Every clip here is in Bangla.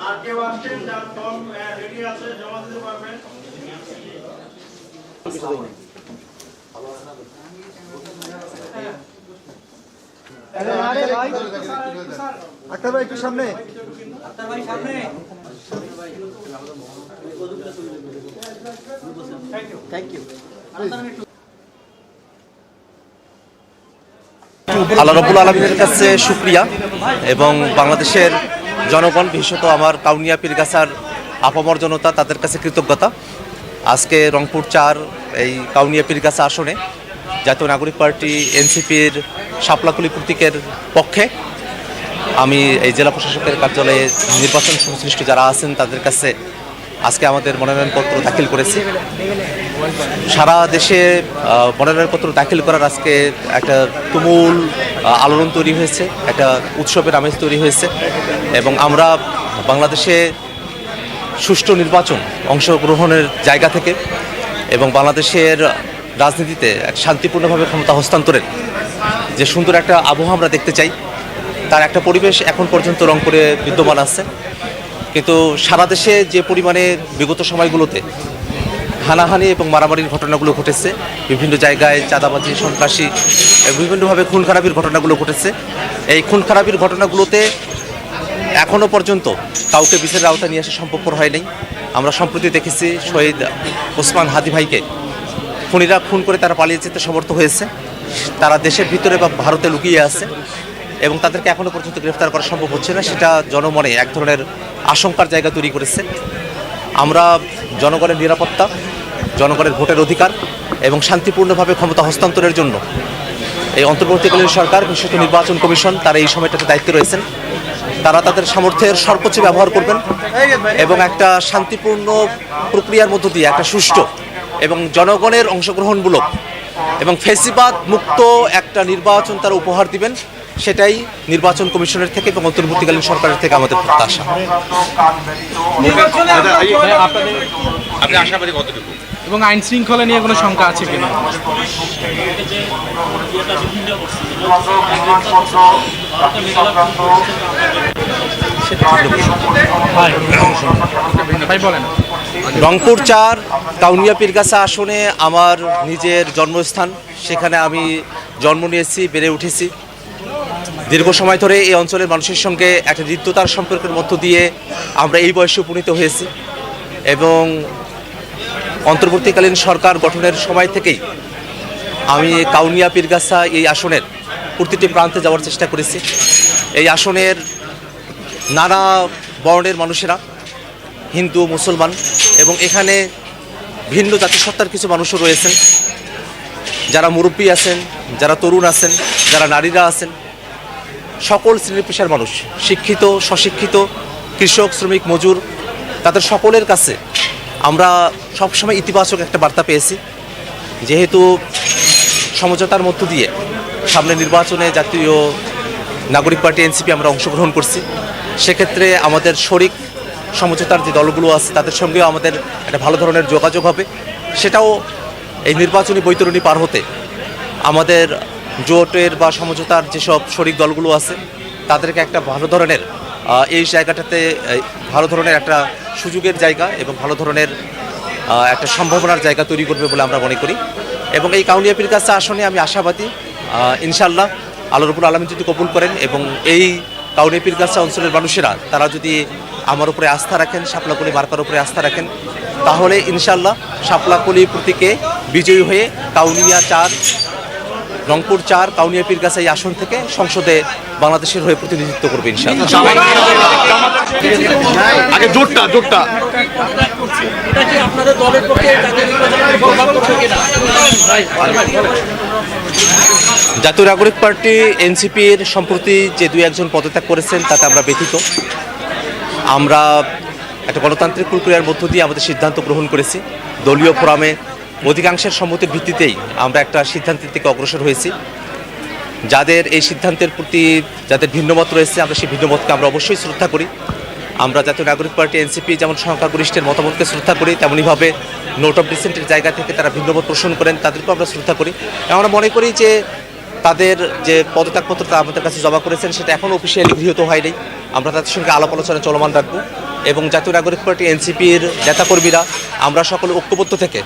আর কেউ আসছেন যার রেডি আছে জমা দিতে পারবেন আক্তার ভাই একটু সামনে। আল্লাহ রবুল আলমীর কাছে সুক্রিয়া এবং বাংলাদেশের জনগণ, বিশেষত আমার কাউনিয়া পীরগাছার আপামর জনতা, তাদের কাছে কৃতজ্ঞতা। আজকে রংপুর চার এই কাউনিয়া পীরগাছা আসনে জাতীয় নাগরিক পার্টি এনসিপির শাপলাকুলি প্রতীকের পক্ষে আমি এই জেলা প্রশাসকের কার্যালয়ে নির্বাচন সংশ্লিষ্ট যারা আছেন, তাদের কাছে আজকে আমাদের মনোনয়নপত্র দাখিল করেছি। সারা দেশে মনোনয়নপত্র দাখিল করার আজকে একটা তুমুল আলোড়ন তৈরি হয়েছে, একটা উৎসবের আমেজ তৈরি হয়েছে এবং আমরা বাংলাদেশে সুষ্ঠু নির্বাচন অংশগ্রহণের জায়গা থেকে এবং বাংলাদেশের রাজনীতিতে এক শান্তিপূর্ণভাবে ক্ষমতা হস্তান্তরের যে সুন্দর একটা আবহাওয়া আমরা দেখতে চাই, তার একটা পরিবেশ এখন পর্যন্ত রংপুরে বিদ্যমান আছে। কিন্তু সারা দেশে যে পরিমাণে বিগত সময়গুলোতে হানাহানি এবং মারামারির ঘটনাগুলো ঘটেছে, বিভিন্ন জায়গায় চাঁদাবাজি, সন্ত্রাসী বিভিন্নভাবে খুন খারাপির ঘটনাগুলো ঘটেছে। এই খুন খারাপির ঘটনাগুলোতে এখনও পর্যন্ত কাউকে বিচারের আওতায় নিয়ে আসা সম্ভবপর হয়নি আমরা সম্প্রতি দেখেছি শহীদ ওসমান হাদি ভাইকে খুনিরা খুন করে তারা পালিয়ে যেতে সমর্থ হয়েছে। তারা দেশের ভিতরে বা ভারতে লুকিয়ে আছে। এবং তাদেরকে এখনও পর্যন্ত গ্রেফতার করা সম্ভব হচ্ছে না, সেটা জনমনে এক ধরনের আশঙ্কার জায়গা তৈরি করেছে। আমরা জনগণের নিরাপত্তা, জনগণের ভোটের অধিকার এবং শান্তিপূর্ণভাবে ক্ষমতা হস্তান্তরের জন্য এই অন্তর্বর্তীকালীন সরকার বিশেষত নির্বাচন কমিশন, তারা এই সময়টাতে দায়িত্বে রয়েছেন। তারা তাদের সামর্থ্যের সর্বোচ্চ ব্যবহার করবেন এবং একটা শান্তিপূর্ণ প্রক্রিয়ার মধ্য দিয়ে, একটা সুষ্ঠু এবং জনগণের অংশগ্রহণমূলক এবং ফেসিবাদ মুক্ত একটা নির্বাচন তারা উপহার দিবেন। সেটাই নির্বাচন কমিশনের থেকে এবং অন্তর্বর্তীকালীন সরকারের থেকে আমাদের প্রত্যাশা। আপনি আশাবাদী কতটুকু? এবং আইন শৃঙ্খলা নিয়ে কোনো শঙ্কা আছে কিনা? ভাই বলেন। রংপুর চার কাউনিয়া পীরগাছা আসনে আমার নিজের জন্মস্থান। সেখানে আমি জন্ম নিয়েছি বেড়ে উঠেছি। দীর্ঘ সময় ধরে এই অঞ্চলের মানুষের সঙ্গে একটা হৃদ্যতার সম্পর্কের মধ্য দিয়ে আমরা এই বয়সে উপনীত হয়েছি এবং অন্তর্বর্তীকালীন সরকার গঠনের সময় থেকেই আমি কাউনিয়া পীরগাছা এই আসনের প্রতিটি প্রান্তে যাওয়ার চেষ্টা করেছি। এই আসনের নানা বর্ণের মানুষেরা, হিন্দু, মুসলমান এবং এখানে ভিন্ন জাতিসত্তার কিছু মানুষও রয়েছেন। যারা মুরব্বী আছেন, যারা তরুণ আছেন, যারা নারীরা আছেন সকল শ্রেণি পেশার মানুষ, শিক্ষিত স্বশিক্ষিত কৃষক, শ্রমিক, মজুর, তাদের সকলের কাছে আমরা সবসময় ইতিবাচক একটা বার্তা পেয়েছি। যেহেতু সমঝোতার মধ্য দিয়ে সামনে নির্বাচনে জাতীয় নাগরিক পার্টি এনসিপি আমরা অংশগ্রহণ করছি, সেক্ষেত্রে আমাদের শরিক সমঝোতার যে দলগুলো আছে, তাদের সঙ্গেও আমাদের একটা ভালো ধরনের যোগাযোগ হবে। সেটাও এই নির্বাচনী বৈতরণী পার হতে আমাদের জোটের বা সমঝোতার যেসব শরিক দলগুলো আছে, তাদেরকে একটা ভালো ধরনের এই জায়গাটাতে ভালো ধরনের একটা সুযোগের জায়গা এবং ভালো ধরনের একটা সম্ভাবনার জায়গা তৈরি করবে বলে আমরা মনে করি। এবং এই কাউনিয়া পীর কাছে আসনে আমি আশাবাদী ইনশাল্লাহ আল্লাহ রবুল আলমী যদি কবুল করেন এবং এই কাউনিয়া পীর কাছে অঞ্চলের মানুষেরা, তারা যদি আমার উপরে আস্থা রাখেন, শাপলাকুলি মার্কার উপরে আস্থা রাখেন, তাহলে ইনশাল্লাহ শাপলাকুলি প্রতীকে বিজয়ী হয়ে কাউনিয়া চার রংপুর চার কাউনিয়া পীরগাছা এই আসন থেকে সংসদে বাংলাদেশের হয়ে প্রতিনিধিত্ব করবে ইনশাআল্লাহ। আগে জাতীয় নাগরিক পার্টি এনসিপির সম্প্রতি যে দুই একজন পদত্যাগ করেছেন তাতে আমরা ব্যথিত। আমরা একটা গণতান্ত্রিক প্রক্রিয়ার মধ্য দিয়ে আমাদের সিদ্ধান্ত গ্রহণ করেছি। দলীয় ফোরামে অধিকাংশের সম্মতির ভিত্তিতেই আমরা একটা সিদ্ধান্তের থেকে অগ্রসর হয়েছি। যাদের এই সিদ্ধান্তের প্রতি যাদের ভিন্নমত রয়েছে, আমরা সেই ভিন্নমতকে আমরা অবশ্যই শ্রদ্ধা করি। আমরা জাতীয় নাগরিক পার্টি, এনসিপি যেমন সংখ্যাগরিষ্ঠের মতামতকে শ্রদ্ধা করি, তেমনইভাবে নোট অফ ডিসেন্টের জায়গা থেকে তারা ভিন্নমত পোষণ করেন, তাদেরকেও আমরা শ্রদ্ধা করি। আমরা মনে করি যে তাদের যে পদত্যাগপত্রটা আমাদের কাছে জমা করেছেন, সেটা এখনও অফিসিয়ালি গৃহীত হয়নি আমরা তাদের সঙ্গে আলাপ আলোচনা চলমান রাখব। এবং জাতীয় নাগরিক পার্টি, এনসিপির নেতাকর্মীরা, আমরা সকলে ঐক্যবদ্ধ থেকে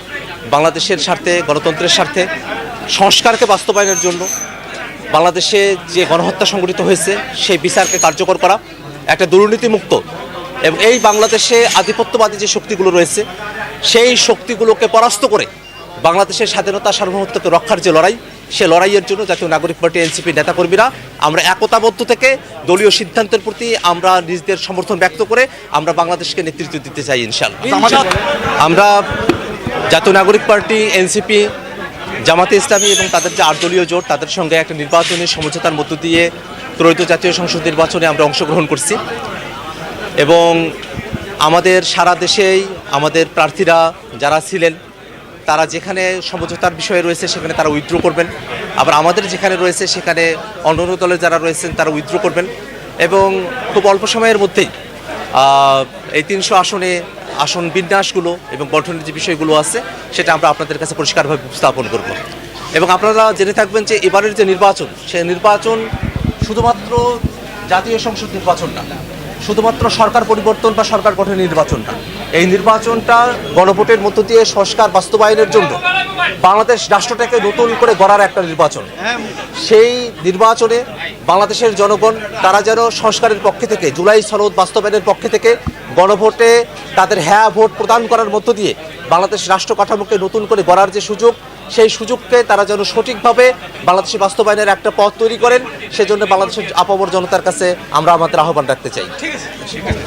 বাংলাদেশের স্বার্থে গণতন্ত্রের স্বার্থে সংস্কারকে বাস্তবায়নের জন্য বাংলাদেশে যে গণহত্যা সংঘটিত হয়েছে সেই বিচারকে কার্যকর করা একটা দুর্নীতিমুক্ত এবং এই বাংলাদেশে আধিপত্যবাদী যে শক্তিগুলো রয়েছে সেই শক্তিগুলোকে পরাস্ত করে বাংলাদেশের স্বাধীনতা সার্বভৌমত্বকে রক্ষার যে লড়াই সে লড়াইয়ের জন্য জাতীয় নাগরিক পার্টি এনসিপি নেতাকর্মীরা আমরা একতাবদ্ধ থেকে দলীয় সিদ্ধান্তের প্রতি আমরা নিজেদের সমর্থন ব্যক্ত করে আমরা বাংলাদেশকে নেতৃত্ব দিতে চাই ইনশাল্লাহ আমরা জাতীয় নাগরিক পার্টি, এনসিপি, জামাতে ইসলামী এবং তাদের যে আট দলীয় জোট, তাদের সঙ্গে একটা নির্বাচনী সমঝোতার মধ্য দিয়ে ত্রয়োদশ জাতীয় সংসদ নির্বাচনে আমরা অংশগ্রহণ করছি। এবং আমাদের সারা দেশেই আমাদের প্রার্থীরা যারা ছিলেন, তারা যেখানে সমঝোতার বিষয়ে রয়েছে সেখানে তারা উইথড্র করবেন। আবার আমাদের যেখানে রয়েছে সেখানে অন্য অন্য দলে যারা রয়েছেন তারা উইথড্র করবেন। এবং খুব অল্প সময়ের মধ্যেই এই তিনশো আসনে আসন বিন্যাসগুলো এবং গঠনের যে বিষয়গুলো আছে, সেটা আমরা আপনাদের কাছে পরিষ্কারভাবে উপস্থাপন করব। এবং আপনারা জেনে থাকবেন যে এবারের যে নির্বাচন, সে নির্বাচন শুধুমাত্র জাতীয় সংসদ নির্বাচন না, শুধুমাত্র সরকার পরিবর্তন বা সরকার গঠনের নির্বাচন না, এই নির্বাচনটা গণভোটের মধ্য দিয়ে সংস্কার বাস্তবায়নের জন্য বাংলাদেশ রাষ্ট্রটাকে নতুন করে গড়ার একটা নির্বাচন। সেই নির্বাচনে বাংলাদেশের জনগণ, তারা যেন সংস্কারের পক্ষে থেকে, জুলাই সনদ বাস্তবায়নের পক্ষে থেকে গণভোটে তাদের হ্যাঁ ভোট প্রদান করার মধ্য দিয়ে বাংলাদেশ রাষ্ট্র কাঠামোকে নতুন করে গড়ার যে সুযোগ, সেই সুযোগকে তারা যেন সঠিকভাবে বাংলাদেশে বাস্তবায়নের একটা পথ তৈরি করেন, সেজন্য বাংলাদেশের আপামর জনতার কাছে আমরা আমাদের আহ্বান রাখতে চাই।